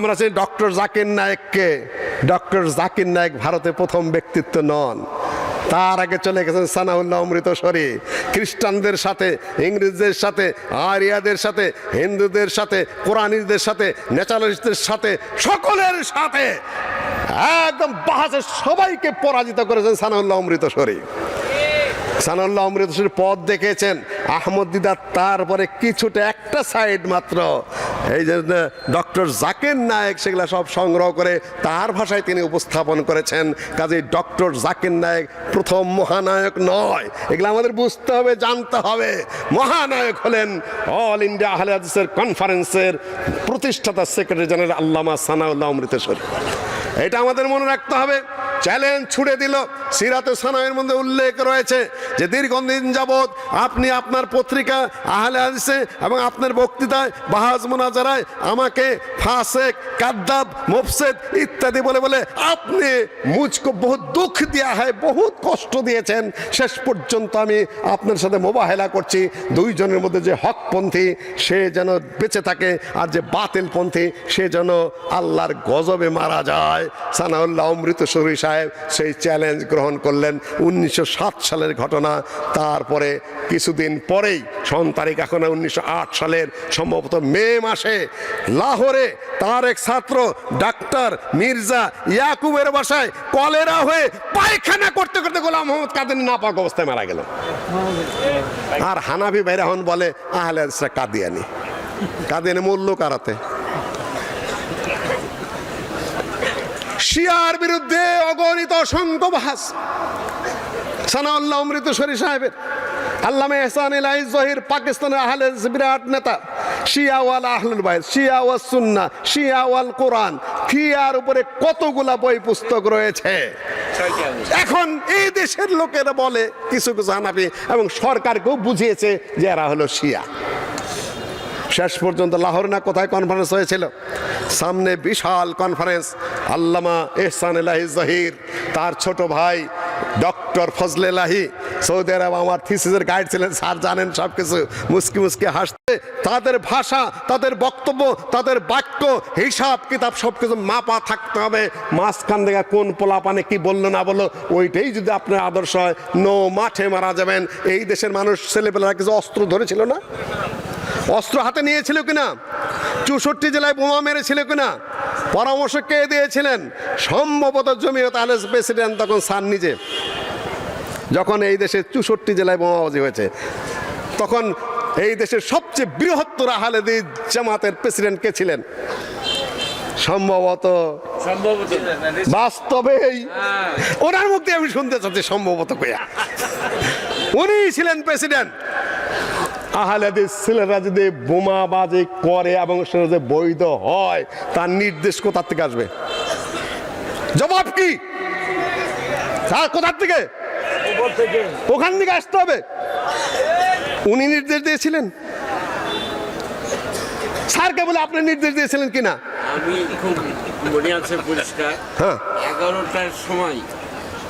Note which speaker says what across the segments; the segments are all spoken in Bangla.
Speaker 1: আমরা চাই ডক্টর জাকির নায়েককে। ডক্টর জাকির নায়েক ভারতে প্রথম ব্যক্তিত্ব নন। তার আগে চলে গেছেন সানাউল্লাহ অমৃতসরী। খ্রিস্টানদের সাথে, ইংরেজদের সাথে, আরিয়াদের সাথে, হিন্দুদের সাথে, কোরআনিদের সাথে, ন্যাচারালিস্টদের সাথে, সকলের সাথে। একদম বাহাসে সবাইকে পরাজিত করেছেন সানাউল্লাহ অমৃতসরী। সানাউল্লাহ অমৃতসরীর পথ দেখেছেন। আহমদ দিদার তারপরে কিছুটা একটা সাইড মাত্র। এই যে ডক্টর জাকির নায়েক সেগুলো সব সংগ্রহ করে তার ভাষায় তিনি উপস্থাপন করেছেন। কাজে ডক্টর জাকির নায়েক প্রথম মহানায়ক নয়। এগুলো আমাদের বুঝতে হবে, জানতে হবে। মহানায়ক হলেন অল ইন্ডিয়া আহলে হাদিসের কনফারেন্সের প্রতিষ্ঠাতা সেক্রেটারি জেনারেল আল্লামা সানাউল্লাহ অমৃতসরী। এটা আমাদের মনে রাখতে হবে। চ্যালেঞ্জ ছুড়ে দিল। সিরাতে সানায়ের মধ্যে উল্লেখ রয়েছে যে, দীর্ঘদিন যাবৎ আপনি আপনার পত্রিকা, আহলে হাদিসে এবং আপনার বক্তৃতায়, বাহাজ মোনাজারায় আমাকে ফাসেক, কাদ্দাব, মুফসেদ ইত্যাদি বলে বলে আপনি মুঝকো বহুত দুঃখ দেওয়া হয় বহুত কষ্ট দিয়েছেন। শেষ পর্যন্ত আমি আপনার সাথে মোবাহেলা করছি। দুইজনের মধ্যে যে হকপন্থী, সে যেন বেঁচে থাকে আর যে বাতিলপন্থী, সে যেন আল্লাহর গজবে মারা যায়। সানাউল্লাহ অমৃত শরী সাহেব সেই চ্যালেঞ্জ গ্রহণ করলেন। উনিশশো সালের ঘটনা, তারপরে কিছুদিন পরেই সন তারিখ এখন উনিশশো সালের সম্ভবত মে মাসে, লাহোরে তার এক ছাত্র, ডাক্তার মির্জা ইয়াকুবের বাসায় কলেরা হয়ে পায়খানা করতে করতে গোলাম মোহাম্মদ কাদের নাপাক অবস্থায় মারা গেল। আর হানাফি বাইরাহন বলে, আহলে কাদিয়ানি। কাদিয়ানি মূল্য কারাতে শিয়ার বিরুদ্ধে অগণিত অসংখ্য বাহাস সানাউল্লাহ অমৃতসরী সাহেবের। আল্লামা এহসান ইলাই জহির পাকিস্তানের আহলে বিরাট নেতা। শিয়া ওয়াল আহলুল বাইত, শিয়া সুন্না শিয়া ওয়াল কোরআন। খিয়ার উপরে কতগুলা বই পুস্তক রয়েছে? এখন এই দেশের লোকেরা বলে, কিছু কিছু হানাফি এবং সরকারকেও বুঝিয়েছে যে এরা হলো শিয়া। শেষ পর্যন্ত লাহোর না কোথায় কনফারেন্স হয়েছিল? সামনে বিশাল কনফারেন্স আল্লামা এহসান এলাহি জহির, তার ছোট ভাই doctor Fazle Elahi. Saudi Arabia আমার থিসিসের গাইড ছিলেন, স্যার জানেন সব কিছু মুসকি মুসকি হাসতে, তাদের ভাষা, তাদের বক্তব্য, তাদের বাক্য, হিসাব, কিতাব সব কিছু মাপা থাকতে হবে। মাঝখান থেকে কোন পোলা পানে কি বলল না বলল, ওইটাই যদি আপনার আদর্শ হয়, নো মাঠে মারা যাবেন। এই দেশের মানুষ, ছেলেপেলেরা কিছু অস্ত্র ধরেছিল না? অস্ত্র হাতে নিয়েছিল কিনা? চৌষট্টি জেলায় বোমা মেরেছিল কিনা? পরামর্শ কে দিয়েছিলেন? সম্ভবত জমিয়ত আহলে প্রেসিডেন্ট তখন সান নিজে। যখন এই দেশে চৌষট্টি জেলায় বোমাবাজি হয়েছে তখন এই দেশের সবচেয়ে বৃহত্তর আহলেদি জামাতের প্রেসিডেন্ট কে ছিলেন? সম্ভবত
Speaker 2: সম্ভবত।
Speaker 1: বাস্তবেই ওনার মধ্যে আমি শুনতে চাচ্ছি সম্ভবত কয়া উনি ছিলেন প্রেসিডেন্ট। আহলাদের ছেলেরা যদি বোমাবাজি করে এবং সেটা যদি বৈধ হয় তার নির্দেশ কোথার থেকে আসবে? জবাব কি? স্যার কোথার থেকে? ওখান থেকে আসতে হবে। উনি নির্দেশ দিয়েছিলেন। স্যারকে বলে আপনি নির্দেশ দিয়েছিলেন কিনা
Speaker 2: আমি খুব মনে আছে পরিষ্কার।
Speaker 1: হ্যাঁ।
Speaker 2: এগারোটার সময়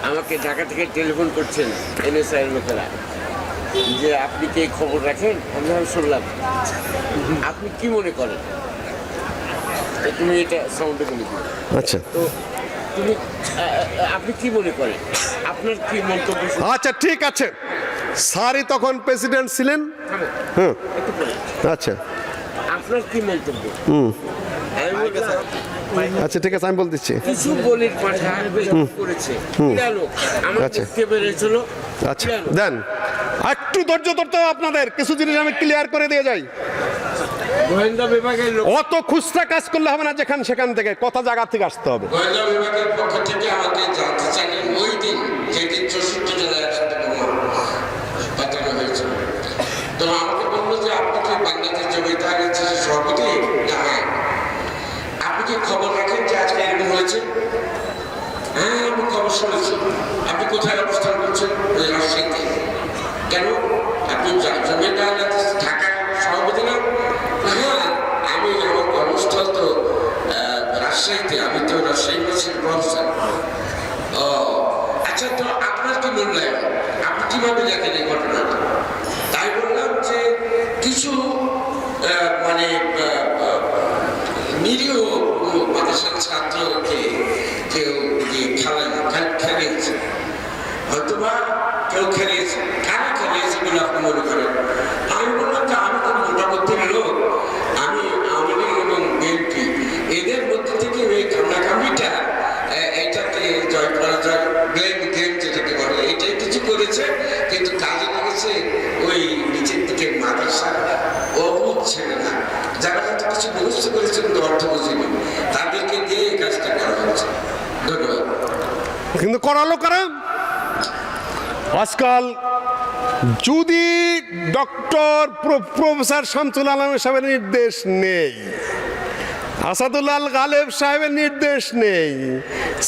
Speaker 2: আমাকে ঢাকা থেকে টেলিফোন করছেন এনএসআই এর লোকেরা। যে আপনি কি খবর রাখেন আমি আমি শুনলাম আপনি কি মনে করেন? তুমি এটা সাউন্ডে বলে দিও।
Speaker 1: আচ্ছা।
Speaker 2: তো তুমি আপনি কি মনে করেন? আপনার কি মন্তব্য
Speaker 1: আচ্ছা ঠিক আছে। স্যারই তখন প্রেসিডেন্ট ছিলেন। হুম। আচ্ছা।
Speaker 2: আপনার কি মন্তব্য? বললাম,
Speaker 1: আচ্ছা ঠিক আছে আমি বল দিচ্ছি
Speaker 2: কিছু বলির পাঠা করেছে।
Speaker 1: আচ্ছা। আচ্ছা। দেন। একটু ধৈর্য ধরতে হবে আপনাদের। কিছু জিনিস আমি ক্লিয়ার করে দিয়ে যাই।
Speaker 2: গোয়েন্দা বিভাগের
Speaker 1: অত খুচরা কাজ করলে হবে না যেখান সেখান থেকে কথা জায়গা থেকে আসতে হবে।
Speaker 3: গোয়েন্দা বিভাগের পক্ষ থেকে আমাকে জানতে চাইলেন ওই দিন যেদিন চৌষট্টি জেলায় একসাথে পাঠানো হয়েছিল তো আমাকে বলল যে আপনি কি বাংলাদেশ জমিতে আগেছে সভাপতি? না হ্যাঁ। আপনি কি খবর রাখেন যে আজকে এরকম হয়েছে? হ্যাঁ আমি খবর শুনেছি। আপনি কোথায় অবস্থান করছেন ওই রাজশাহীতে কেন আপনি জা- জমিতে আগে ঢাকা সভাপতি না হ্যাঁ আমি আমার কর্মস্থল তো আহ, রাজশাহীতে আমি তো রাজশাহী ইউনিভার্সিটির প্রফেসর ও আচ্ছা তো আপনার কি মূল্যায়ন আপনি কীভাবে দেখেন এই ঘটনাটা তাই বললাম যে কিছু আহ, মানে আহ, আহ, নিরীহ মাদ্রাসার ছাত্রকে কেউ যে খেলা খেলিয়েছে হয়তোবা কেন আমি বললাম যে আমি তো মোটামুটি লোক। আমি এবং বিএনপি, এদের মধ্যে থেকে এই কামড়াকামড়িটা এ- এটাকে জয় ব্লেম গেম যেটাকে বলে, এটাই কিছু করেছে, কিন্তু কাজে লেগেছে ওই নিচের দিকে মাদ্রাসা অবুধ না যারা হয়তো কিছু মুখস্থ করেছে কিন্তু অর্থ বুঝেনি, তাদেরকে দিয়ে এই কাজটা করা হচ্ছে। ধন্যবাদ।
Speaker 1: কিন্তু করালো কারা? আজকাল যদি ডক্টর প্রফেসর শামসুল আলম সাহেবের নির্দেশ নেই, আসাদুল্লাল গালেব সাহেবের নির্দেশ নেই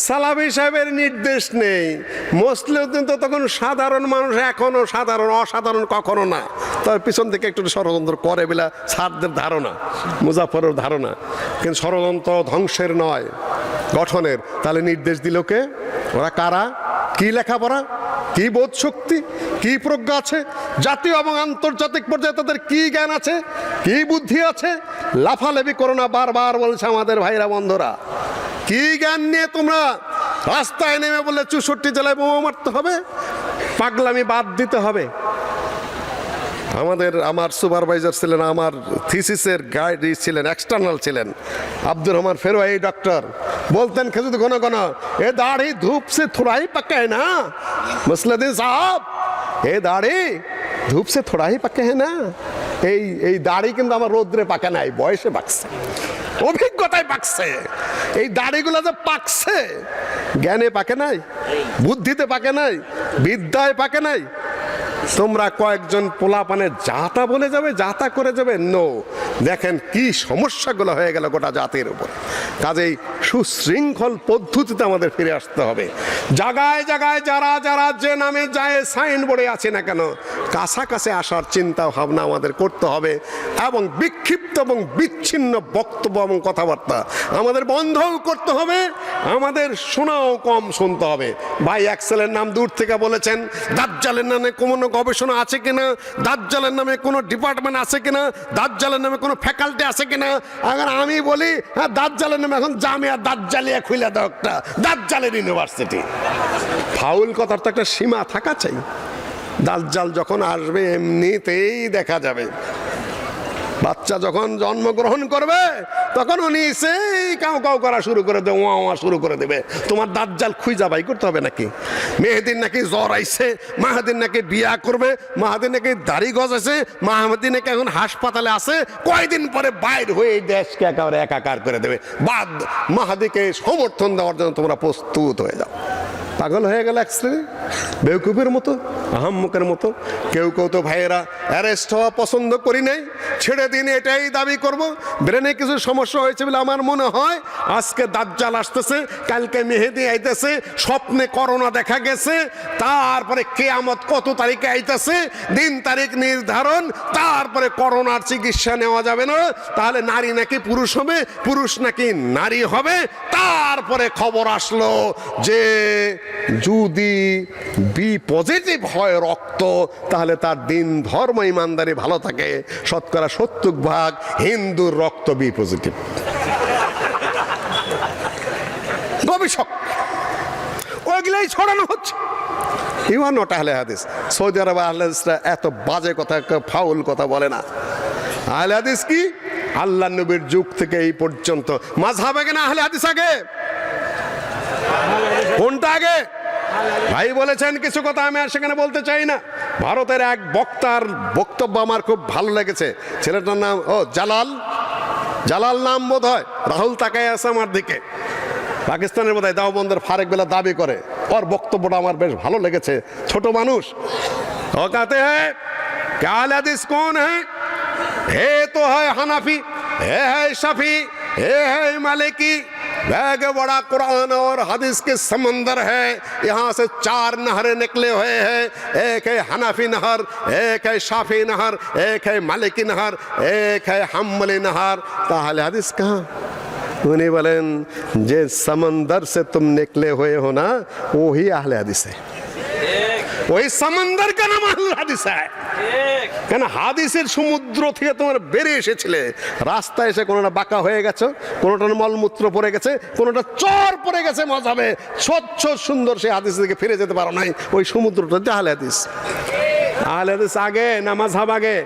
Speaker 1: সালাবি সাহেবের নির্দেশ নেই মুসলিম তো তখন সাধারণ মানুষ এখনও সাধারণ, অসাধারণ কখনো না। তার পিছন থেকে একটু ষড়যন্ত্র করে বলে সারদের ধারণা মুজাফরের ধারণা। কিন্তু ষড়যন্ত্র ধ্বংসের নয়, গঠনের। তাহলে নির্দেশ দিল কে? ওরা কারা? কী লেখাপড়া? কি বোধ শক্তি কি প্রজ্ঞা আছে? জাতীয় এবং আন্তর্জাতিক পর্যায়ে তাদের কি জ্ঞান আছে? কি বুদ্ধি আছে? লাফালাফি করো না, বারবার বলছে আমাদের ভাইরা বন্ধরা। কি জ্ঞান নিয়ে তোমরা রাস্তায় নেমে বললে চৌষট্টি জেলায় বোমা মারতে হবে? পাগলামি বাদ দিতে হবে। আমাদের, আমার সুপারভাইজার ছিলেন, আমার থিসিসের গাইড ছিলেন এক্সটার্নাল ছিলেন। আব্দুর রহমান ফেরোয়াই ডক্টর বলতেন খেজুর ঘন ঘন এ ये ধূপ সে से थोड़ा না पक्का है এ मुसलदीन ধূপ সে दाढ़ी পাকে হ্যাঁ না এই এই দাড়ি কিন্তু আমার রোদ্রে পাকে নাই বয়সে পাকছে অভিজ্ঞতায় পাকছে এই দাড়িগুলো যে পাকছে জ্ঞানে পাকে নাই বুদ্ধিতে পাকে নাই বিদ্যায় পাকে নাই তোমরা কয়েকজন পোলাপানে যাতা বলে যাবে, যাতা করে যাবে? নো দেখেন কি সমস্যাগুলো হয়ে গেল গোটা জাতির উপর। কাজেই সুশৃঙ্খল পদ্ধতিতে আমাদের ফিরে আসতে হবে। জাগায় জাগায় যারা যারা যে নামে যায় সাইনবোর্ডে আছে না কেন, কাছাকাছি আসার চিন্তা ভাবনা আমাদের করতে হবে এবং বিক্ষিপ্ত এবং বিচ্ছিন্ন বক্তব্য এবং কথাবার্তা আমাদের বন্ধও করতে হবে, আমাদের শোনাও কম শুনতে হবে। ভাই অ্যাক্সেলের নাম দূর থেকে বলেছেন দাজ্জালের নামে কোনো গবেষণা আছে কিনা? দাজ্জালের নামে কোনো ডিপার্টমেন্ট আছে কিনা? দাজ্জালের নামে কোনো ফ্যাকাল্টি আছে কিনা? এখন আমি বলি হ্যাঁ দাজ্জালের নামে এখন জামিয়া দাজ্জালিয়া খুলে দাও একটা। দাজ্জালের ইউনিভার্সিটি ফাউল কথার তো একটা সীমা থাকা চাই। দাজ্জাল যখন আসবে, এমনিতেই দেখা যাবে। বাচ্চা যখন জন্মগ্রহণ করবে, তখন উনি সেই কাউ কাউ করা শুরু করে দেবে ওয়া ওয়া শুরু করে দেবে। তোমার দাজ্জাল খুঁজা বাই করতে হবে নাকি? মেহেদিন নাকি জ্বর আইছে, মাহাদিন নাকি বিয়া করবে, মাহাদিন নাকি দাড়ি গজাছে মাহাদিন নাকি এখন হাসপাতালে আছে, কয়দিন পরে বাইর হয়ে এই দেশকে একেবারে একাকার করে দেবে। বাদ মাহাদিকে সমর্থন দেওয়ার জন্য তোমরা প্রস্তুত হয়ে যাও। পাগল হয়ে গেল এক বেউকুফের মতো আহাম্মকের মতো। কেউ কেউ তো ভাইয়েরা অ্যারেস্ট হওয়া পছন্দ করি নাই, ছেড়ে দিন, এটাই দাবি করব। ব্রেনে কিছু সমস্যা হয়েছে বলে আমার মনে হয়, আজকে দাজ্জাল আসতেছে, কালকে মেহেদি আইতেছে, স্বপ্নে করোনা দেখা গেছে, তারপরে কেয়ামত কত তারিখে আইতেছে, দিন তারিখ নির্ধারণ, তারপরে করোনার চিকিৎসা নেওয়া যাবে না, তাহলে নারী নাকি পুরুষ হবে, পুরুষ নাকি নারী হবে, তারপরে খবর আসলো যে যদি বি পজিটিভ হয় রক্ত, তাহলে তার দিন ধর্ম ইমানদারি ভালো থাকে। শতকরা সত্তর ভাগ হিন্দুর রক্ত বি পজিটিভ। গবেষক ওইগুলাই ছড়ানো হচ্ছে। ইউ নট আহলে হাদিস সৌদি আরব আহলে হাদিসরা এত বাজে কথা ফাউল কথা বলে না। আহলে হাদিস কি? আল্লাহ নবীর যুগ থেকে এই পর্যন্ত। মাঝহাব আগে না আহলে হাদিস আগে? কোনটা আগে? ভাই বলেছেন কিছু কথা, আমি আর সেখানে বলতে চাই না। ভারতের এক বক্তার বক্তব্য আমার খুব ভালো লেগেছে। ছেলেটার নাম, ও, জালাল। জালাল নাম বোধ হয় রাহুল তাকায় আছে আমার দিকে। পাকিস্তানের বোধ হয় দাওবন্দের ফারেক বেলা দাবি করে। ওর বক্তব্যটা আমার বেশ ভালো লেগেছে। ছোট মানুষ। ওকাতে কাতে হ্যাঁ কাল কোন হ্যাঁ হে তো হয় হানাফি, হে হ্যায় শাফি হে হ্যায় মালিকী। बैग बड़ा कुरान और हदीस के समंदर है। यहाँ से चार नहरें निकले हुए हैं। एक है हनफी नहर एक है शाफी नहर एक है मालिकी नहर एक है हमली नहर। ताहले हदीस कहाँ? उन्हें बोलें जे समंदर से तुम निकले हुए हो ना वही अहले हदीस है। वही समंदर का नाम अहले हदीस है। কেন হাদিসের সমুদ্র থেকে তোমার বেরিয়ে এসেছিলে? রাস্তায় এসে কোনোটা বাঁকা হয়ে গেছে কোনোটা মলমূত্র পড়ে গেছে, কোনোটা চর পড়ে গেছে মজাবে স্বচ্ছ, সুন্দর সেই হাদিস থেকে ফিরে যেতে পারো নাই। ওই সমুদ্রটা জাহাল হাদিস। আহলে হাদিস আগে না মাঝহাব আগে?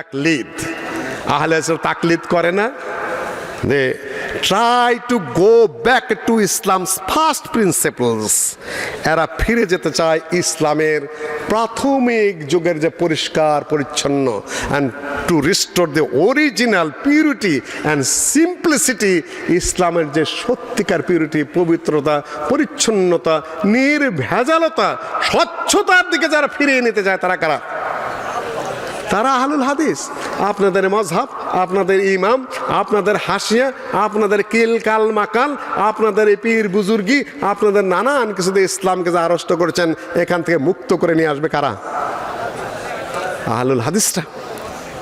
Speaker 1: তাকলিদ। আহলে তাকলিদ করে না? They try to go back to Islam's first principles এরা ফিরে যেতে চায় ইসলামের প্রাথমিক যুগের যে পরিষ্কার, পরিচ্ছন্ন and to restore the original purity and simplicity ইসলামের যে সত্যিকার পিউরিটি পবিত্রতা, পরিচ্ছন্নতা, নির্ভেজালতা, স্বচ্ছতার দিকে যারা ফিরিয়ে নিতে চায় তারা কারা? তারা আহলুল হাদিস। আপনাদের মজহাব আপনাদের ইমাম, আপনাদের হাসিয়া, আপনাদের কিল, কাল, মাকাল, আপনাদের পীর বুজুর্গি, আপনাদের নানান কিছু দিয়ে ইসলামকে যা আরষ্ট করেছেন, এখান থেকে মুক্ত করে নিয়ে আসবে কারা? আহলুল হাদিসটা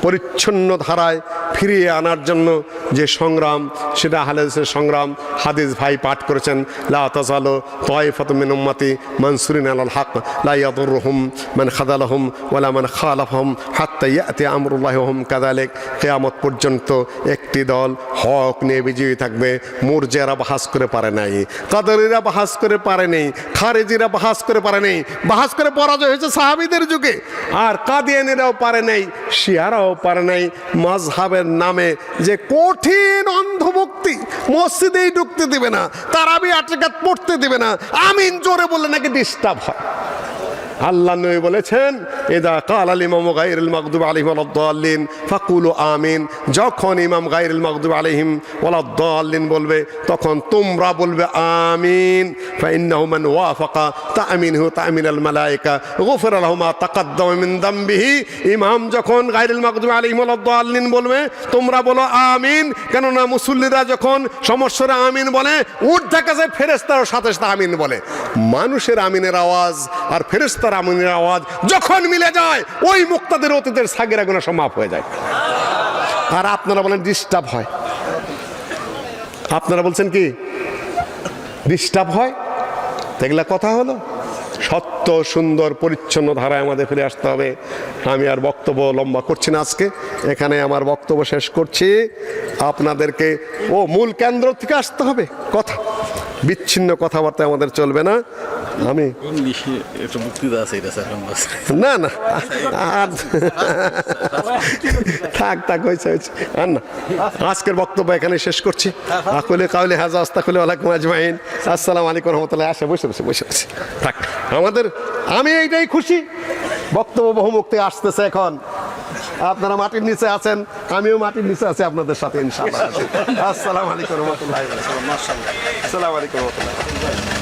Speaker 1: পরিচ্ছন্ন ধারায় ফিরিয়ে আনার জন্য যে সংগ্রাম, সেটা হালেসের সংগ্রাম, হাদিস ভাই পাঠ করেছেন, লা তাজালো তয়ফাত মিন উম্মতি মানসুরিন আলাল হক, লা ইয়াদুরহুম মান খাদালাহুম ওয়ালা মান খালাফহুম হাত্তা ইয়াতি আমরুল্লাহিহুম কাযালিক। কিয়ামত পর্যন্ত একটি দল হক নিয়ে বিজয়ী থাকবে, মুরজিয়ারা বাহাস করে পারে নাই, কাদরিরা বাহাস করে পারে নেই, খারেজিরা বাহাস করে পারে নেই, বাহাস করে পরাজয় হয়েছে সাহাবিদের যুগে, আর কাদিয়ানিরাও পারে নাই, শিয়ারাও পারে নাই মাঝহাবের নামে যে কঠিন অন্ধভক্তি মসজিদেই ঢুকতে দিবে না, তারাবি আটকাত পড়তে দিবে না, আমিন জোরে বললে নাকি ডিস্টার্ব হয়। আল্লাহ নবী বলেছেন এদা কাল আল ইমাম গাইরুল মাকদুব আলাইহিম ওয়ালাদ্দাল্লিন ফাকুলু আমিন। যখন ইমাম গাইরুল মাকদুব আলাইহিম ওয়ালাদ্দাল্লিন বলবে, তখন তোমরা বলবে আমিন। ফাইন্নাহু মান ওয়াফাকা তামিনহু তামিন আল মালায়েকা, গুফির লাহু মা তাকাদ্দাম মিন দামবিহি। ইমাম যখন গাইরুল মাকদুব আলাইহিম ওয়ালাদ্দাল্লিন বলবে, তোমরা বলো আমিন, কেননা মুসল্লিরা যখন সমস্যারা আমিন বলে ঊর্ধ্বে কাছে ফেরেস্তারও সাথে সাথে আমিন বলে। মানুষের আমিনের আওয়াজ আর ফেরেস্তার আমিনের আওয়াজ যখন মিলে যায়, ওই মুক্তাদের অতীতের সাগের আগুনা সমাপ হয়ে যায়। আর আপনারা বলেন ডিস্টার্ব হয়। আপনারা বলছেন কি ডিস্টার্ব হয়? এগুলা কথা হলো? সত্য, সুন্দর, পরিচ্ছন্ন ধারায় আমাদের ফিরে আসতে হবে। আমি আর বক্তব্য লম্বা করছি না আজকে। এখানে আমার বক্তব্য শেষ করছি। আপনাদেরকে ও মূল কেন্দ্র থেকে আসতে হবে। কথা। বিচ্ছিন্ন কথাবার্তা আমাদের চলবে না। আমি না না আর থাক থাক হয়েছে হয়েছে। আর না আজকের বক্তব্য এখানে শেষ করছি। আকুলে কাউলে হাজা আস্তাকুলে আলাইকুম আজমাইন। আসসালাম আলাইকুম রহমতুল্লাহ। আসে বসে বসে বসে বসে। থাক আমাদের আমি এইটাই খুশি। বক্তব্য বহুমুক্তি আসতেছে এখন। আপনারা মাটির নিচে আছেন, আমিও মাটির নিচে আছি আপনাদের সাথে, ইনশাআল্লাহ। আসসালামু আলাইকুম রহমতুল্লাহ আসসালামু আলাইকুম রহমতুল্লাহ।